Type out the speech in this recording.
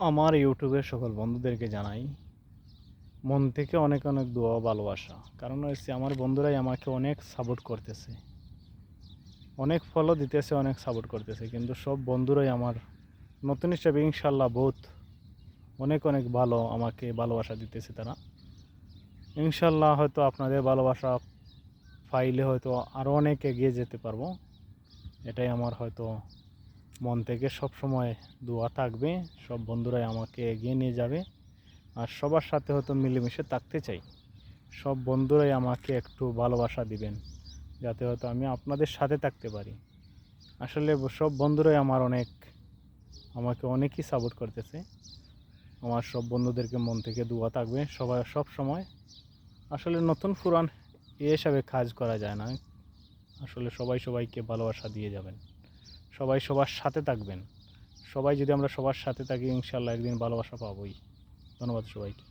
আমার ইউটিউবের সকল বন্ধুদেরকে জানাই, মন থেকে অনেক অনেক দোয়া ভালোবাসা। কারণ হচ্ছে আমার বন্ধুরাই আমাকে অনেক সাপোর্ট করতেছে। অনেক ফলো দিতেছে, অনেক সাপোর্ট করতেছে। কিন্তু সব বন্ধুরাই আমার নতুন হিসাবে ইনশাল্লাহ বহুত অনেক অনেক ভালো আমাকে ভালোবাসা দিতেছে তারা। ইনশাল্লাহ হয়তো আপনাদের ভালোবাসা পাইলে হয়তো আরও অনেক এগিয়ে যেতে পারব। এটাই আমার হয়তো মন থেকে সব সময় দোয়া থাকবে, সব বন্ধুরাই আমাকে এগিয়ে নিয়ে যাবে আর সবার সাথে হয়তো মিলেমিশে থাকতে চাই। সব বন্ধুরাই আমাকে একটু ভালোবাসা দিবেন, যাতে হয়তো আমি আপনাদের সাথে থাকতে পারি। আসলে সব বন্ধুরাই আমার অনেক, আমাকে অনেকই সাপোর্ট করতেছে। আমার সব বন্ধুদেরকে মন থেকে দোয়া থাকবে সবাই সব সময়। আসলে নতুন পুরান এ হিসাবে কাজ করা যায় না। আসলে সবাই সবাইকে ভালোবাসা দিয়ে যাবেন। সবাই সবার সাথে থাকবেন। সবাই যদি আমরা সবার সাথে থাকি ইনশাল্লাহ একদিন ভালোবাসা পাবোই। ধন্যবাদ সবাইকে।